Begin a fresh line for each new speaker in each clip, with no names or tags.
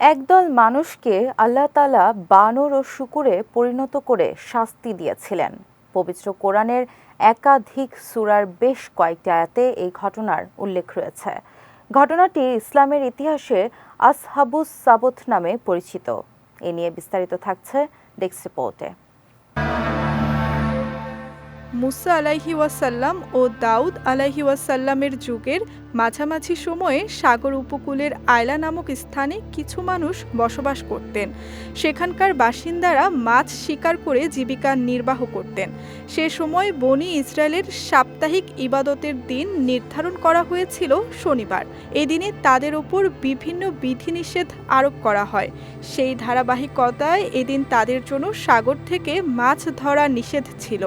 একদল মানুষকে আল্লাহ তালা বানর ও শুকুরে পরিণত করে শাস্তি দিয়েছিলেন। পবিত্র কোরআনের একাধিক সুরার বেশ কয়েকটি আয়াতে এই ঘটনার উল্লেখ রয়েছে। ঘটনাটি ইসলামের ইতিহাসে আসহাবুস সাবথ নামে পরিচিত। এ নিয়ে বিস্তারিত থাকছে ডেস্ক রিপোর্টে।
মুসা আলাইহি ওয়াসাল্লাম ও দাউদ আলাইহি ওয়াসাল্লামের যুগের মাঝামাঝি সময়ে সাগর উপকূলের আয়লা নামক স্থানে কিছু মানুষ বসবাস করতেন। সেখানকার বাসিন্দারা মাছ শিকার করে জীবিকা নির্বাহ করতেন। সে সময় বনি ইসরায়েলের সাপ্তাহিক ইবাদতের দিন নির্ধারণ করা হয়েছিল শনিবার। এদিনে তাদের ওপর বিভিন্ন বিধিনিষেধ আরোপ করা হয়। সেই ধারাবাহিকতায় এদিন তাদের জন্য সাগর থেকে মাছ ধরা নিষেধ ছিল।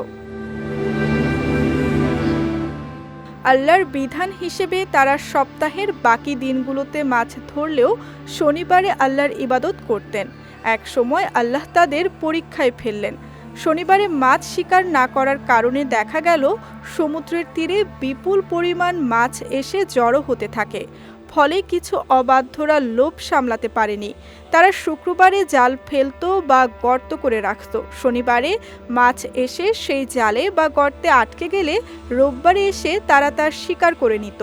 আল্লাহর বিধান হিসেবে তারা সপ্তাহের বাকি দিনগুলোতে মাছ ধরলেও শনিবারে আল্লাহর ইবাদত করতেন। এক সময় আল্লাহ তাদের পরীক্ষায় ফেললেন। শনিবারে মাছ শিকার না করার কারণে দেখা গেল, সমুদ্রের তীরে বিপুল পরিমাণ মাছ এসে জড়ো হতে থাকে। ফলে কিছু অবাধ্যরা লোভ সামলাতে পারেনি। তারা শুক্রবারে জাল ফেলতো বা গর্ত করে রাখত। শনিবারে মাছ এসে সেই জালে বা গর্তে আটকে গেলে রোববারে এসে তারা তার শিকার করে নিত।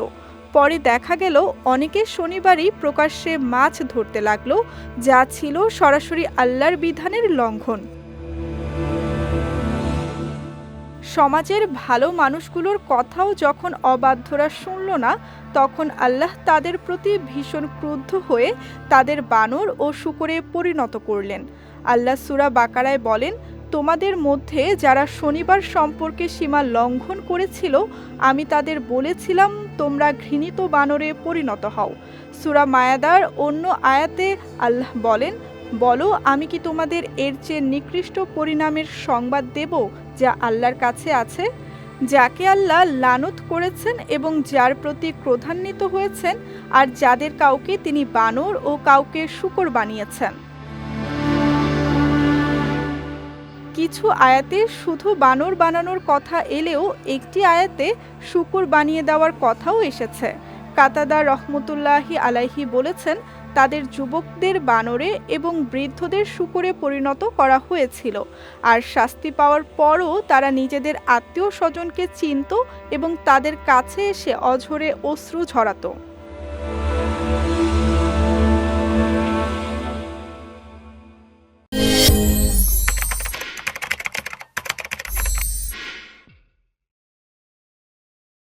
পরে দেখা গেল অনেকে শনিবারই প্রকাশ্যে মাছ ধরতে লাগল, যা ছিল সরাসরি আল্লাহর বিধানের লঙ্ঘন। সমাজের ভালো মানুষগুলোর কথাও যখন অবাধ্যরা শুনল না, তখন আল্লাহ তাদের প্রতি ভীষণ ক্রুদ্ধ হয়ে তাদের বানর ও শুকরে পরিণত করলেন। আল্লাহ সুরা বাকারায় বলেন, তোমাদের মধ্যে যারা শনিবার সম্পর্কে সীমা লঙ্ঘন করেছিল, আমি তাদের বলেছিলাম, তোমরা ঘৃণিত বানরে পরিণত হও। সুরা মায়াদার অন্য আয়াতে আল্লাহ বলেন বলো, আমি কি তোমাদের এর চেয়ে নিকৃষ্ট পরিণামের সংবাদ দেব যা আল্লাহর কাছে আছে? যাকে আল্লাহ লানত করেছেন এবং যার প্রতি ক্রোধান্বিত হয়েছেন, আর যাদের কাউকে তিনি বানর ও কাউকে শুকর বানিয়েছেন। কিছু আয়াতে শুধু বানর বানানোর কথা এলেও একটি আয়াতে শুকুর বানিয়ে দেওয়ার কথাও এসেছে। কাতাদা রহমতুল্লাহি আলাইহি বলেছেন তাদের যুবকদের বানরে এবং বৃদ্ধদের শুকুরে পরিণত করা হয়েছিল। আর শাস্তি পাওয়ার পরও তারা নিজেদের আত্মীয় স্বজনকে চিনত এবং তাদের কাছে এসে অঝরে অশ্রু ঝরাতো।